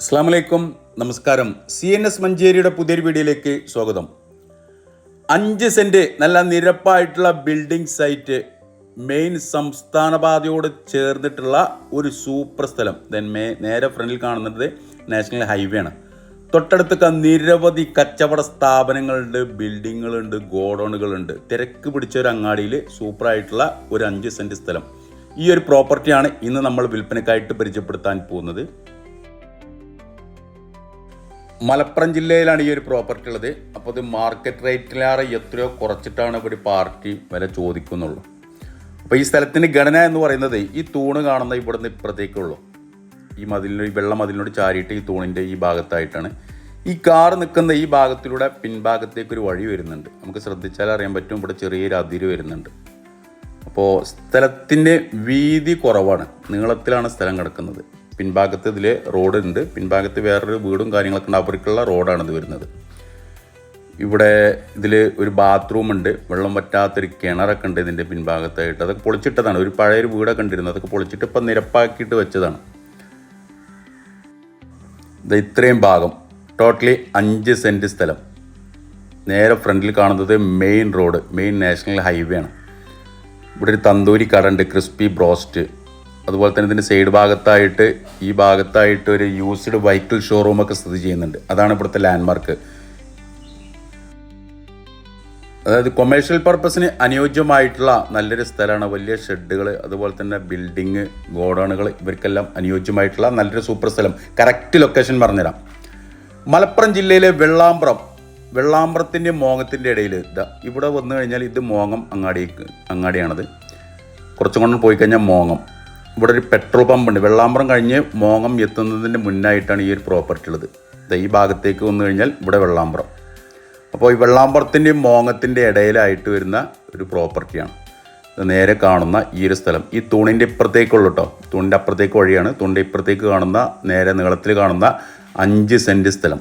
അസ്ലാമലൈക്കും നമസ്കാരം. C N S മഞ്ചേരിയുടെ പുതിയൊരു വീഡിയോയിലേക്ക് സ്വാഗതം. അഞ്ച് സെന്റ് നല്ല നിരപ്പായിട്ടുള്ള ബിൽഡിംഗ് സൈറ്റ് മെയിൻ സംസ്ഥാന പാതയോട് ചേർന്നിട്ടുള്ള ഒരു സൂപ്പർ സ്ഥലം. ദെൻ മേ നേരെ ഫ്രണ്ടിൽ കാണുന്നത് നാഷണൽ ഹൈവേ ആണ്. തൊട്ടടുത്തൊക്കെ നിരവധി കച്ചവട സ്ഥാപനങ്ങളുണ്ട് ബിൽഡിങ്ങുകളുണ്ട് ഗോഡൗണുകളുണ്ട്. തിരക്ക് പിടിച്ച ഒരു അങ്ങാടിയിൽ സൂപ്പറായിട്ടുള്ള ഒരു അഞ്ച് സെന്റ് സ്ഥലം. ഈ ഒരു പ്രോപ്പർട്ടിയാണ് ഇന്ന് നമ്മൾ വിൽപ്പനക്കായിട്ട് പരിചയപ്പെടുത്താൻ പോകുന്നത്. മലപ്പുറം ജില്ലയിലാണ് ഈ ഒരു പ്രോപ്പർട്ടി ഉള്ളത്. അപ്പോൾ ഇത് മാർക്കറ്റ് റേറ്റിലേറെ എത്രയോ കുറച്ചിട്ടാണ് ഒരു പാർട്ടി വില ചോദിക്കുന്നുള്ളൂ. അപ്പോൾ ഈ സ്ഥലത്തിന്റെ ഘടന എന്ന് പറയുന്നത് ഈ തൂണ് കാണുന്ന ഇവിടുന്ന് ഇപ്പുറത്തേക്കുള്ളൂ. ഈ മതിലിന് ഈ വെള്ള മതിലിനോട് ചാരിയിട്ട് ഈ തൂണിന്റെ ഈ ഭാഗത്തായിട്ടാണ്. ഈ കാർ നിൽക്കുന്ന ഈ ഭാഗത്തിലൂടെ പിൻഭാഗത്തേക്ക് ഒരു വഴി വരുന്നുണ്ട്. നമുക്ക് ശ്രദ്ധിച്ചാൽ അറിയാൻ പറ്റും ഇവിടെ ചെറിയൊരു അതിര് വരുന്നുണ്ട്. അപ്പോൾ സ്ഥലത്തിന്റെ വീതി കുറവാണ്. നീളത്തിലാണ് സ്ഥലം കിടക്കുന്നത്. പിൻഭാഗത്ത് ഇതിൽ റോഡ് ഉണ്ട് പിൻഭാഗത്ത് വേറൊരു വീടും കാര്യങ്ങളൊക്കെ ഉണ്ട്. അവർക്കുള്ള റോഡാണ് ഇത് വരുന്നത്. ഇവിടെ ഇതിൽ ഒരു ബാത്റൂം ഉണ്ട്. വെള്ളം പറ്റാത്തൊരു കിണറൊക്കെ ഉണ്ട് ഇതിന്റെ പിൻഭാഗത്തായിട്ട്. അതൊക്കെ പൊളിച്ചിട്ടതാണ്. ഒരു പഴയൊരു വീടൊക്കെ ഉണ്ടായിരുന്നു. അതൊക്കെ പൊളിച്ചിട്ട് ഇപ്പം നിരപ്പാക്കിയിട്ട് വെച്ചതാണ്. ഇത് ഇത്രയും ഭാഗം. ടോട്ടലി അഞ്ച് സെന്റ് സ്ഥലം. നേരെ ഫ്രണ്ടിൽ കാണുന്നത് main road main national highway ആണ്. ഇവിടെ ഒരു തന്തൂരി കട ഉണ്ട്. ക്രിസ്പി ബ്രോസ്റ്റ് അതുപോലെ തന്നെ ഇതിന്റെ സൈഡ് ഭാഗത്തായിട്ട് ഈ ഭാഗത്തായിട്ട് ഒരു യൂസ്ഡ് വെഹിക്കിൾ ഷോറൂമൊക്കെ സ്ഥിതി ചെയ്യുന്നുണ്ട്. അതാണ് ഇവിടുത്തെ ലാൻഡ്മാർക്ക് അതായത് കൊമേഴ്ഷ്യൽ പർപ്പസിന് അനുയോജ്യമായിട്ടുള്ള നല്ലൊരു സ്ഥലമാണ് വലിയ ഷെഡുകൾ അതുപോലെ തന്നെ ബിൽഡിങ് ഗോഡൗണുകൾ ഇവർക്കെല്ലാം അനുയോജ്യമായിട്ടുള്ള നല്ലൊരു സൂപ്പർ സ്ഥലം. കറക്റ്റ് ലൊക്കേഷൻ പറഞ്ഞുതരാം. മലപ്പുറം ജില്ലയിലെ വെള്ളാമ്പ്രം വെള്ളാമ്പ്രത്തിന്റെ മോങ്ങത്തിന്റെ ഇടയിൽ ഇവിടെ വന്നു കഴിഞ്ഞാൽ ഇത് മോങ്ങം അങ്ങാടി അങ്ങാടിയാണത്. കുറച്ചും കൊണ്ട് പോയി കഴിഞ്ഞാൽ മോങ്ങം. ഇവിടെ ഒരു പെട്രോൾ പമ്പ് ഉണ്ട് വെള്ളാമ്പ്രം കഴിഞ്ഞ് മോങ്ങം എത്തുന്നതിന് മുന്നായിട്ടാണ് ഈ ഒരു പ്രോപ്പർട്ടി ഉള്ളത്. ഈ ഭാഗത്തേക്ക് വന്നു കഴിഞ്ഞാൽ ഇവിടെ വെള്ളാമ്പ്രം അപ്പോൾ ഈ വെള്ളാമ്പുറത്തിന്റെയും മോങ്ങത്തിന്റെ ഇടയിലായിട്ട് വരുന്ന ഒരു പ്രോപ്പർട്ടിയാണ് നേരെ കാണുന്ന ഈ ഒരു സ്ഥലം. ഈ തൂണിന്റെ ഇപ്പുറത്തേക്കുള്ളൂ കേട്ടോ. തൂണിന്റെ അപ്പുറത്തേക്ക് വഴിയാണ്. തൂണിന്റെ ഇപ്പുറത്തേക്ക് കാണുന്ന നേരെ നീളത്തിൽ കാണുന്ന അഞ്ച് സെന്റ് സ്ഥലം.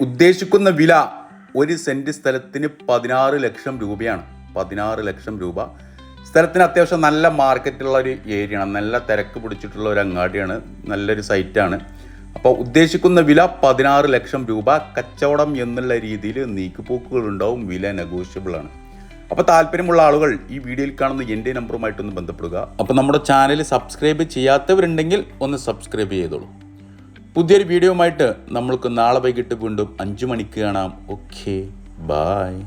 ഉദ്ദേശിക്കുന്ന വില ഒരു സെന്റ് സ്ഥലത്തിന് പതിനാറ് ലക്ഷം രൂപയാണ്. പതിനാറ് ലക്ഷം രൂപ സ്ഥലത്തിന് അത്യാവശ്യം നല്ല മാർക്കറ്റുള്ള ഒരു ഏരിയയാണ്. നല്ല തിരക്ക് പിടിച്ചിട്ടുള്ള ഒരു അങ്ങാടിയാണ്. നല്ലൊരു സൈറ്റാണ്. അപ്പോൾ ഉദ്ദേശിക്കുന്ന വില പതിനാറ് ലക്ഷം രൂപ. കച്ചവടം എന്നുള്ള രീതിയിൽ നീക്കുപോക്കുകൾ ഉണ്ടാവും വില നെഗോഷ്യബിൾ ആണ്. അപ്പോൾ താല്പര്യമുള്ള ആളുകൾ ഈ വീഡിയോയിൽ കാണുന്ന എന്റെ നമ്പറുമായിട്ടൊന്ന് ബന്ധപ്പെടുക. അപ്പോൾ നമ്മുടെ ചാനൽ സബ്സ്ക്രൈബ് ചെയ്യാത്തവരുണ്ടെങ്കിൽ ഒന്ന് സബ്സ്ക്രൈബ് ചെയ്തോളൂ. പുതിയൊരു വീഡിയോയുമായിട്ട് നമ്മൾക്ക് നാളെ വൈകിട്ട് വീണ്ടും അഞ്ച് മണിക്ക് കാണാം. Okay bye.